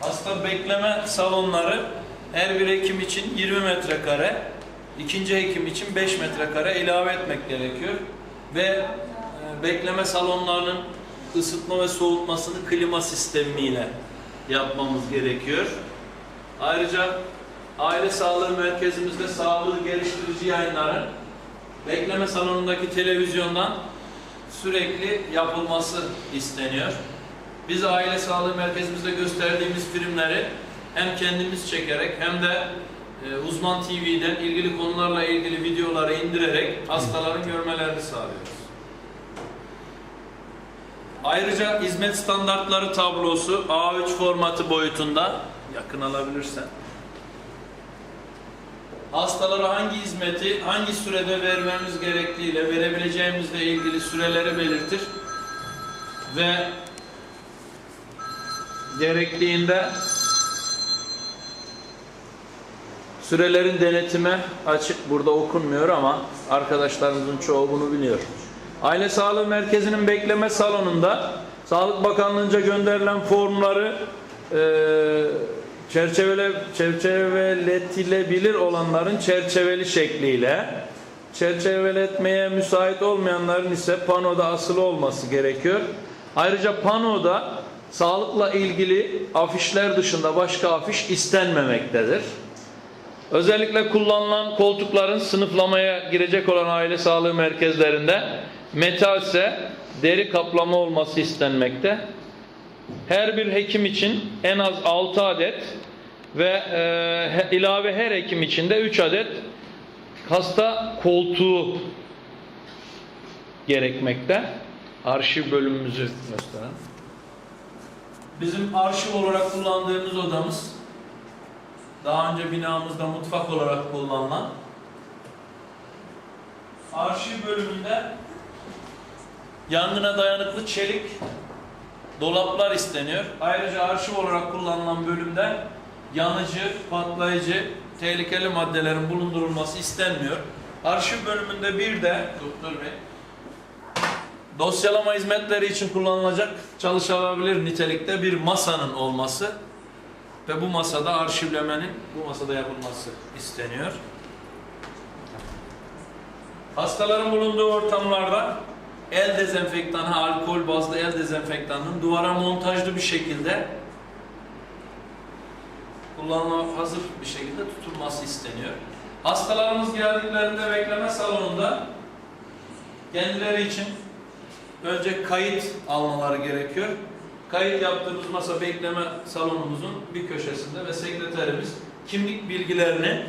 Hasta bekleme salonları her bir hekim için 20 metrekare, ikinci hekim için 5 metrekare ilave etmek gerekiyor. Ve e, bekleme salonlarının ısıtma ve soğutmasını klima sistemiyle yapmamız gerekiyor. Ayrıca aile sağlığı merkezimizde sağlığı geliştirici yayınların bekleme salonundaki televizyondan sürekli yapılması isteniyor. Biz aile sağlığı merkezimizde gösterdiğimiz filmleri hem kendimiz çekerek hem de e, uzman TV'den ilgili konularla ilgili videoları indirerek hastaların görmelerini sağlıyoruz. Ayrıca hizmet standartları tablosu A3 formatı boyutunda yakın alabilirsen. Hastalara hangi hizmeti hangi sürede vermemiz gerektiğiyle verebileceğimizle ilgili süreleri belirtir ve gerektiğinde sürelerin denetime açık burada okunmuyor ama arkadaşlarımızın çoğu bunu biliyor. Aile Sağlığı Merkezi'nin bekleme salonunda Sağlık Bakanlığı'nca gönderilen formları e, çerçevele, çerçeveletilebilir olanların çerçeveli şekliyle çerçeveletmeye müsait olmayanların ise panoda asılı olması gerekiyor. Ayrıca panoda sağlıkla ilgili afişler dışında başka afiş istenmemektedir. Özellikle kullanılan koltukların sınıflamaya girecek olan aile sağlığı merkezlerinde metal ise deri kaplama olması istenmekte. Her bir hekim için en az 6 adet ve e, ilave her hekim için de 3 adet hasta koltuğu gerekmekte. Arşiv bölümümüzü gösteren. Bizim arşiv olarak kullandığımız odamız daha önce binamızda mutfak olarak kullanılan arşiv bölümünde yangına dayanıklı çelik dolaplar isteniyor. Ayrıca arşiv olarak kullanılan bölümde yanıcı, patlayıcı, tehlikeli maddelerin bulundurulması istenmiyor. Arşiv bölümünde bir de doktor bey dosyalama hizmetleri için kullanılacak çalışılabilir nitelikte bir masanın olması ve bu masada arşivlemenin bu masada yapılması isteniyor. Hastaların bulunduğu ortamlarda el dezenfektanı, alkol bazlı el dezenfektanının duvara montajlı bir şekilde kullanıma hazır bir şekilde tutulması isteniyor. Hastalarımız geldiklerinde bekleme salonunda kendileri için önce kayıt almaları gerekiyor. Kayıt yaptığımız masa bekleme salonumuzun bir köşesinde ve sekreterimiz kimlik bilgilerini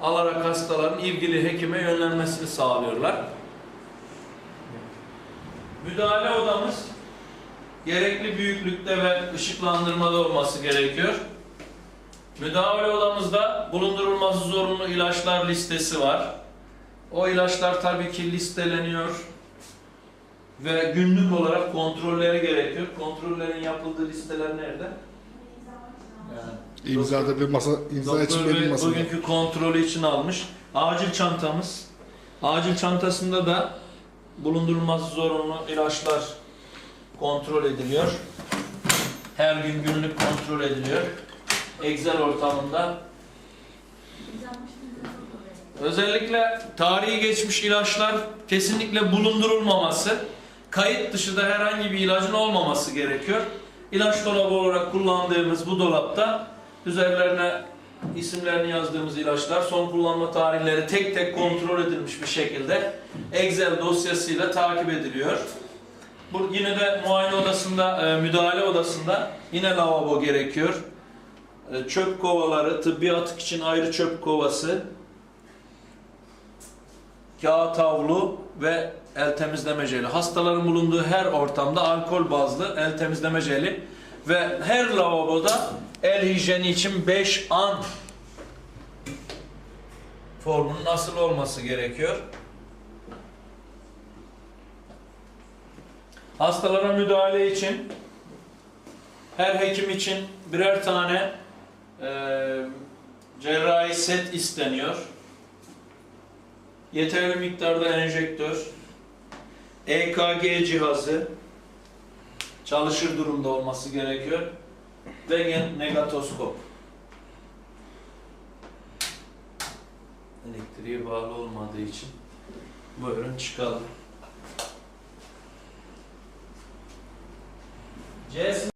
alarak hastaların ilgili hekime yönlenmesini sağlıyorlar. Müdahale odamız gerekli büyüklükte ve ışıklandırmada olması gerekiyor. Müdahale odamızda bulundurulması zorunlu ilaçlar listesi var. O ilaçlar tabii ki listeleniyor ve günlük olarak kontrolleri gerekiyor. Kontrollerin yapıldığı listeler nerede? Yani İmzada bir masa, imza için bir masada. bugünkü kontrolü için almış. Acil çantamız. Acil çantasında da bulundurulması zorunlu ilaçlar kontrol ediliyor. Her gün günlük kontrol ediliyor. Excel ortamında. Özellikle tarihi geçmiş ilaçlar kesinlikle bulundurulmaması, kayıt dışı da herhangi bir ilacın olmaması gerekiyor. İlaç dolabı olarak kullandığımız bu dolapta üzerlerine isimlerini yazdığımız ilaçlar son kullanma tarihleri tek tek kontrol edilmiş bir şekilde Excel dosyasıyla takip ediliyor. Bu yine de muayene odasında, e, müdahale odasında yine lavabo gerekiyor. E, Çöp kovaları, tıbbi atık için ayrı çöp kovası, kağıt havlu ve el temizleme jeli. Hastaların bulunduğu her ortamda alkol bazlı el temizleme jeli ve her lavaboda el hijyeni için 5 an formunun asılı olması gerekiyor. Hastalara müdahale için her hekim için birer tane eee cerrahi set isteniyor. Yeterli miktarda enjektör, EKG cihazı çalışır durumda olması gerekiyor. Rengen negatoskop. Elektriğe bağlı olmadığı için buyurun çıkalım. C